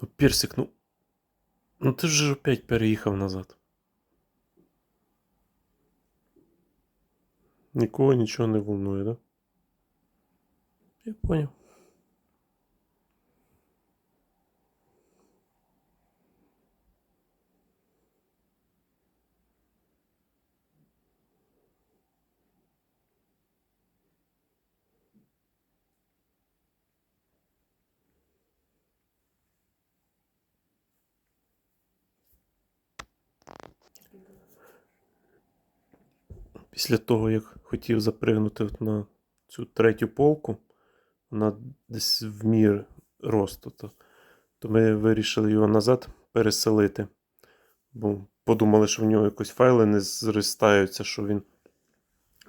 Ну, Персик, ну. Ну ти ж опять переїхав назад. Нікого нічого не волнує, да? Я понял. Після того, як хотів запригнути на цю третю полку, вона десь в мір росту, то, то ми вирішили його назад переселити. Бо подумали, що в нього якось файли не зростаються, що він,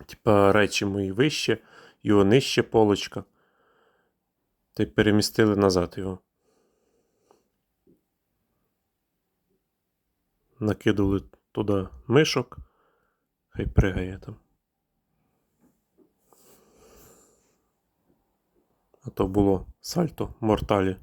типа, речі мої вище, його нижче полочка. Та й перемістили назад його. Накидали туди мишок. Хай пригає там. А то було сальто морталі.